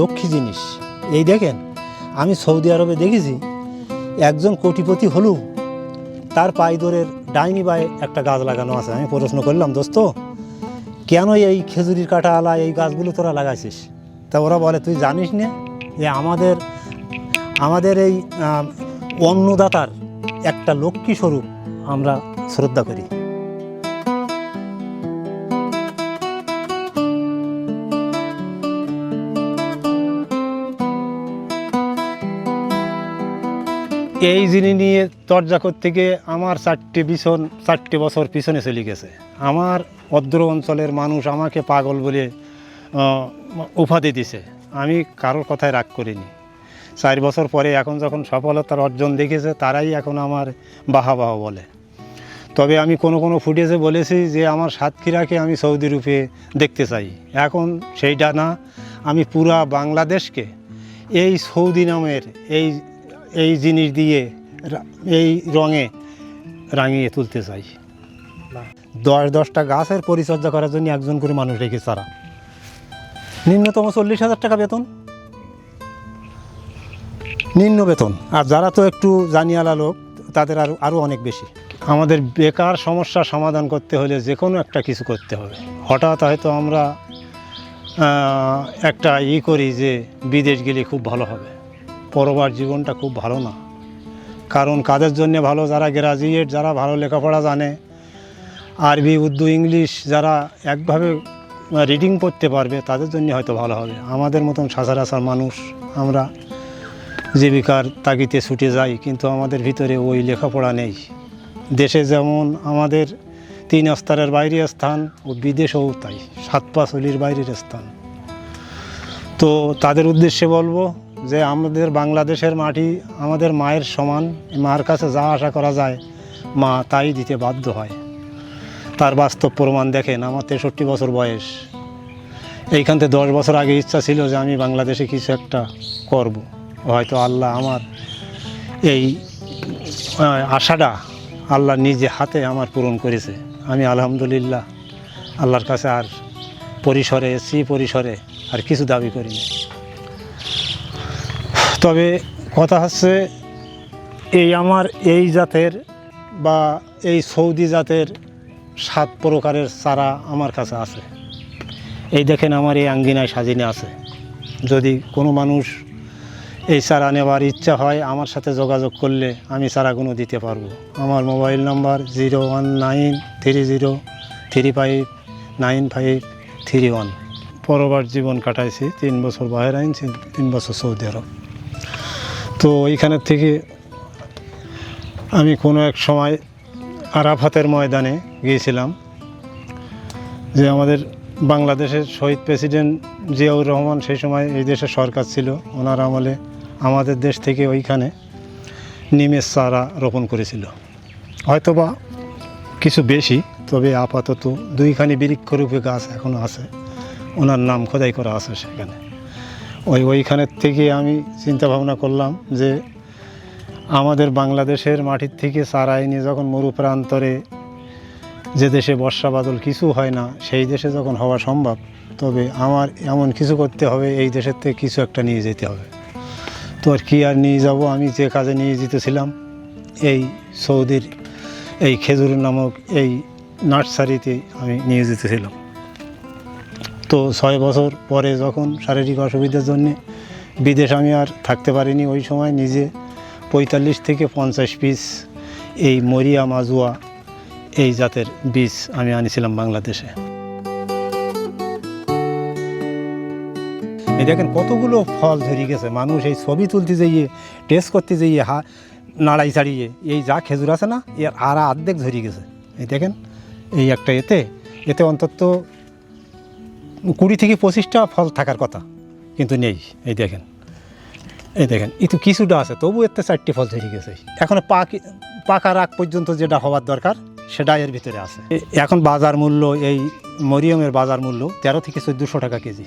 লক্ষ্মী জিনিস। এই দেখেন, আমি সৌদি আরবে দেখেছি, একজন কোটিপতি হলেও তার পাইদরের ডাইনি বায়ে একটা গাছ লাগানো আছে। আমি প্রশ্ন করলাম, দোস্ত, কেন এই খেজুরির কাটা আলা এই গাছগুলো তোরা লাগাইছিস? তা ওরা বলে, তুই জানিস না যে আমাদের আমাদের এই অন্নদাতার একটা লক্ষ্মী স্বরূপ আমরা শ্রদ্ধা করি। এই জিনিস নিয়ে চর্চা করতে গিয়ে আমার চারটে পিছন, চারটে বছর পিছনে চলে গেছে। আমার অদ্র অঞ্চলের মানুষ আমাকে পাগল বলে উপাধি দিছে। আমি কারোর কথায় রাগ করিনি। চার বছর পরে এখন যখন সফলতার অর্জন দেখেছে, তারাই এখন আমার বাহা বাহা বলে। তবে আমি কোনো কোনো ফুটেজে বলেছি যে আমার সাতক্ষীরাকে আমি সৌদি রূপে দেখতে চাই। এখন সেইটা না, আমি পুরা বাংলাদেশকে এই সৌদি নামের এই এই জিনিস দিয়ে এই রঙে রাঙিয়ে তুলতে চাই। দশ দশটা গাছের পরিচর্যা করার জন্য একজন করে মানুষ রেখে তারা নিম্নতম চল্লিশ হাজার টাকা বেতন। নিম্ন বেতন। আর যারা তো একটু জানিয়ালা লোক তাদের আরও আরও অনেক বেশি। আমাদের বেকার সমস্যা সমাধান করতে হলে যে কোনো একটা কিছু করতে হবে। হঠাৎ হয়তো আমরা একটা ই করি যে বিদেশ গেলে খুব ভালো হবে। পরবার জীবনটা খুব ভালো না। কারণ কাদের জন্য ভালো? যারা গ্রাজুয়েট যারা ভালো লেখাপড়া জানে। আরবি, উর্দু, ইংলিশ, যারা একভাবে রিডিং পড়তে পারবে, তাদের জন্য হয়তো ভালো হবে। আমাদের মতন সচরাচর মানুষ, আমরা জীবিকার তাগিতে ছুটে যাই, কিন্তু আমাদের ভিতরে ওই লেখাপড়া নেই। দেশে যেমন আমাদের তিন স্তরের বাইরে স্থান ও বিদেশেও তাই সাত পাঁচলির বাইরের স্থান। তো তাদের উদ্দেশ্যে বলব যে আমাদের বাংলাদেশের মাটি আমাদের মায়ের সমান, মার কাছে যা আশা করা যায়, মা তাই দিতে বাধ্য হয়। তার বাস্তব প্রমাণ দেখেন, আমার তেষট্টি বছর বয়স। এইখান থেকে দশ বছর আগে ইচ্ছা ছিল যে আমি বাংলাদেশে কিছু একটা করব। হয়তো আল্লাহ আমার এই আশাটা আল্লাহ নিজে হাতে আমার পূরণ করেছে। আমি আলহামদুলিল্লাহ আল্লাহর কাছে আর পরিসরে এসছি পরিসরে আর কিছু দাবি করিনি। তবে কথা হচ্ছে, এই আমার এই জাতের বা এই সৌদি জাতের সাত প্রকারের চারা আমার কাছে আছে। এই দেখেন আমার এই আঙ্গিনায় সাজিনে আছে। যদি কোনো মানুষ এই চারা নেওয়ার ইচ্ছা হয়, আমার সাথে যোগাযোগ করলে আমি চারাগুলো দিতে পারব। আমার mobile number zero one nine three zero three five nine five three one. পরবার জীবন কাটাইছি, তিন বছর বাইরে আনছি তিন বছর সৌদি আরব। তো ওইখানের থেকে আমি কোনো এক সময় আরাফাতের ময়দানে গিয়েছিলাম, যে আমাদের বাংলাদেশের শহীদ প্রেসিডেন্ট জিয়াউর রহমান সেই সময় এই দেশের সরকার ছিল। ওনার আমলে আমাদের দেশ থেকে ওইখানে নিমের চারা রোপণ করেছিল। হয়তোবা কিছু বেশি, তবে আপাতত দুইখানি বৃক্ষরূপে গাছ এখনও আছে। ওনার নাম খোদাই করা আছে সেখানে। ওই ওইখানের থেকে আমি চিন্তা ভাবনা করলাম যে আমাদের বাংলাদেশের মাটির থেকে চারা এনে যখন মরুপ্রান্তরে যে দেশে বর্ষা বাদল কিছু হয় না, সেই দেশে যখন হওয়া সম্ভব, তবে আমার এমন কিছু করতে হবে, এই দেশের থেকে কিছু একটা নিয়ে যেতে হবে। তো আর কী আর নিয়ে যাব? আমি যে কাজে নিয়ে যেতেছিলাম, এই সৌদির এই খেজুর নামক এই নার্সারিতে আমি নিয়ে যেতেছিলাম। তো ছয় বছর পরে যখন শারীরিক অসুবিধার জন্য বিদেশ আমি আর থাকতে পারিনি, ওই সময় নিজে পঁয়তাল্লিশ থেকে পঞ্চাশ পিস এই মরিয়া মাজুয়া এই জাতের বীজ আমি আনিছিলাম বাংলাদেশে। এই দেখেন কতগুলো ফল ধরে গেছে। মানুষ এই ছবি তুলতে যাইয়ে টেস্ট করতে যাইয়ে হা, নাড়াই ছাড়িয়ে, এই যা খেজুর আছে না, এর আর অর্ধেক ধরে গেছে। এই দেখেন, এই একটা এতে এতে অন্তত কুড়ি থেকে পঁচিশটা ফল থাকার কথা। কিন্তু নেই, এই দেখেন। এই দেখেন, একটু কিছুটা আছে, তবু এতে চারটি ফল ধরে গেছে। এখন পাকি পাকার আগ পর্যন্ত যেটা হওয়ার দরকার, সেটা এর ভিতরে আছে। এখন বাজার মূল্য, এই মরিয়মের বাজার মূল্য তেরো থেকে চোদ্দোশো টাকা কেজি।